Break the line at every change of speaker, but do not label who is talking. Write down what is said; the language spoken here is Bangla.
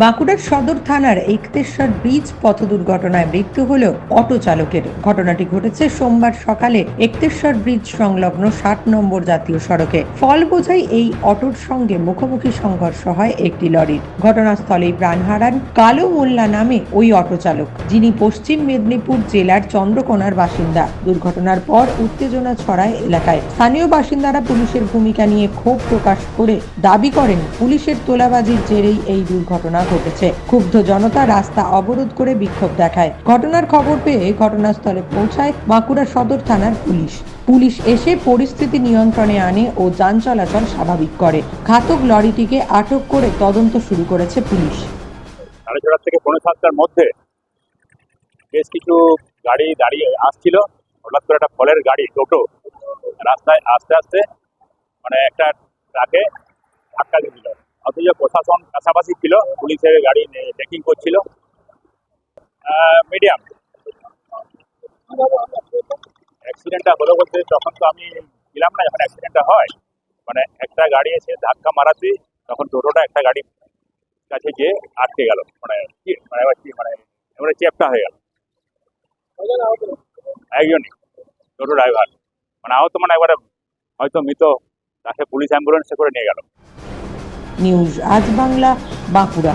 বাঁকুড়ার সদর থানার একতেশ্বর ব্রিজ পথ দুর্ঘটনায় মৃত্যু হল অটো চালকের। ঘটনাটি ঘটেছে সোমবার সকালে একতেশ্বর ব্রিজ সংলগ্ন ষাট নম্বর জাতীয় সড়কে। ফল বোঝাই এই অটোর সঙ্গে মুখোমুখি সংঘর্ষ হয় একটি লরির। ঘটনাস্থলেই প্রাণ হারান কালো মোল্লা নামে ওই অটো চালক, যিনি পশ্চিম মেদিনীপুর জেলার চন্দ্রকোনার বাসিন্দা। দুর্ঘটনার পর উত্তেজনা ছড়ায় এলাকায়। স্থানীয় বাসিন্দারা পুলিশের ভূমিকা নিয়ে ক্ষোভ প্রকাশ করে দাবি করেন, পুলিশের তোলাবাজির জেরেই এই দুর্ঘটনা ঘটেছে। ক্ষুব্ধ জনতা রাস্তা অবরোধ করে বিক্ষোভ দেখায়। ঘটনার খবর পেয়ে ঘটনাস্থলে পৌঁছায় বাঁকুড়া সদর থানার পুলিশ। পুলিশ এসে পরিস্থিতি নিয়ন্ত্রণে আনে ও যান চলাচল স্বাভাবিক করে। ঘাতক লরিটিকে আটক করে তদন্ত শুরু করেছে পুলিশ।
থেকে পৌনে সাতটার মধ্যে বেশ কিছু গাড়ি দাঁড়িয়ে আসছিল। হঠাৎ করে একটা ফলের গাড়ি, টোটো, রাস্তায় আস্তে আস্তে মানে একটা ট্রাকে অথচ প্রশাসন পাশাপাশি ছিল পুলিশের গাড়ি চেকিং করছিল। মিডিয়াম অ্যাক্সিডেন্টটা হলো বলতে তখন তো আমি ছিলাম না, যখন অ্যাক্সিডেন্টটা হয় মানে একটা গাড়ি এসে ধাক্কা মারাতে তখন টোটোটা একটা গাড়ি কাছে গিয়ে আটকে গেল। মানে মানে মানে এবারে চেপটা হয়ে গেল। একজনই টোটো ড্রাইভার মানে আহত মানে একবারে হয়তো মৃত, তাকে পুলিশ অ্যাম্বুলেন্সে করে নিয়ে গেল।
নিউজ আজ বাংলা বাঁকুড়া।